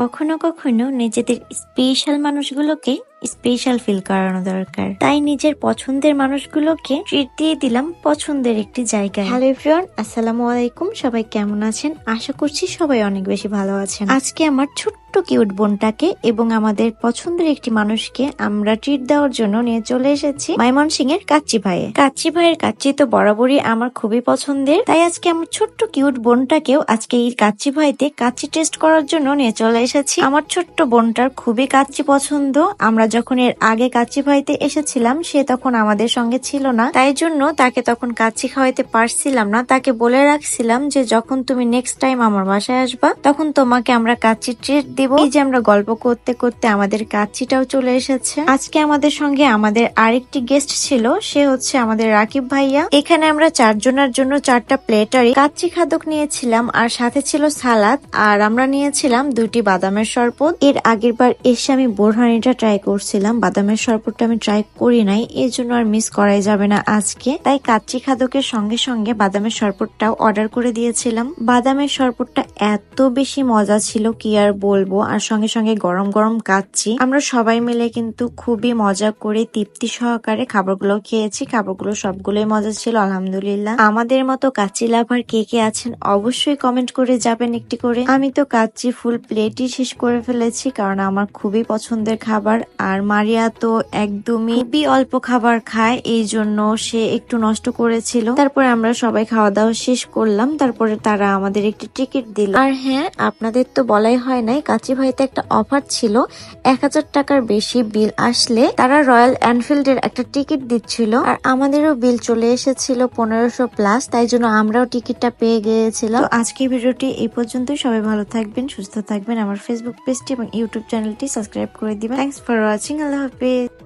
কখনো কখনো নিজেদের স্পেশাল মানুষগুলোকে স্পেশাল ফিল করানো দরকার। তাই নিজের পছন্দের মানুষগুলোকে ট্রিট দিয়ে দিলাম পছন্দের একটি জায়গায়। হ্যালো এভরিওয়ান আসসালামু আলাইকুম। সবাই কেমন আছেন? আশা করছি সবাই অনেক বেশি ভালো আছেন। আজকে আমার ছোট্ট কিউট বোনটাকে এবং আমাদের পছন্দের একটি মানুষকে আমরা ট্রিট দেওয়ার জন্য নিয়ে চলে এসেছি মাইমন সিং এর কাচ্চি ভাইয়ে। কাচ্চি ভাইয়ের কাচ্চি তো বরাবরই আমার খুবই পছন্দের। তাই আজকে আমার ছোট্ট কিউট বোনটাকেও আজকে এই কাচ্চি ভাইতে কাচ্চি টেস্ট করার জন্য নিয়ে চলে এসেছি। আমার ছোট্ট বোনটার খুবই কাচ্চি পছন্দ। আমরা যখন এর আগে কাচ্চি ভাইতে এসেছিলাম, সে তখন আমাদের সঙ্গে ছিল না। তাই জন্য তাকে তখন কাচ্চি খাওয়াইতে পারছিলাম না। তাকে বলে রাখছিলাম যে, যখন তুমি নেক্সট টাইম আমার বাসায় আসবা, তখন তোমাকে আমরা কাচ্চি ট্রিট দিব। এই যে আমরা গল্প করতে করতে আমাদের কাচ্চিটাও চলে এসেছে। আজকে আমাদের সঙ্গে আমাদের আরেকটি গেস্ট ছিল, সে হচ্ছে আমাদের রাকিব ভাইয়া। এখানে আমরা চারজনের জন্য চারটা প্লেটারই কাচ্চি খাদক নিয়েছিলাম, আর সাথে ছিল সালাদ, আর আমরা নিয়েছিলাম দুইটি বাদামের শরবত। এর আগের বার এসে আমি বোরহানিটা ট্রাই করছিলাম, বাদামের শরবতটা আমি ট্রাই করি নাই, এই জন্য আর মিস করাই যাবে না আজকে। তাই কাচ্চি খাদকের সঙ্গে সঙ্গে বাদামের শরবতটাও অর্ডার করে দিয়েছিলাম। বাদামের শরবতটা এত বেশি মজা ছিল, কি আর বলব? আর সঙ্গে সঙ্গে গরম গরম কাচ্চি। আমরা সবাই মিলে কিন্তু খুবই মজা করে তৃপ্তি সহকারে খাবারগুলো খেয়েছি, খাবারগুলো সবগুলোই মজা ছিল, আলহামদুলিল্লাহ। আমাদের মতো কাচ্চি লাভার কে কে আছেন অবশ্যই কমেন্ট করে যাবেন একটি করে। আমি তো কাচ্চি ফুল প্লেটই শেষ করে ফেলেছি, কারণ আমার খুবই পছন্দের খাবার। আর মারিয়া তো একদমই খুবই অল্প খাবার খায়, এই জন্য সে একটু নষ্ট করেছিল। তারপরে আমরা সবাই খাওয়া দাওয়া শেষ করলাম, তারপরে তারা আমাদের একটি টিকিট দিল। আর হ্যাঁ আপনাদের তো বলাই হয় নাই, কাচি ভাইতে একটা অফার ছিল, এক হাজার টাকার বেশি বিল আসলে তারা রয়্যাল এনফিল্ডের একটা টিকিট দিচ্ছিল। আর আমাদেরও বিল চলে এসেছিল পনেরোশো প্লাস তাই জন্য আমরাও টিকিটটা পেয়ে গিয়েছিলাম। আজকের ভিডিওটি এই পর্যন্তই সবাই ভালো থাকবেন, সুস্থ থাকবেন, আমার ফেসবুক পেজটি এবং ইউটিউব চ্যানেলটি সাবস্ক্রাইব করে দিবেন। Thanks for watching watching a little bit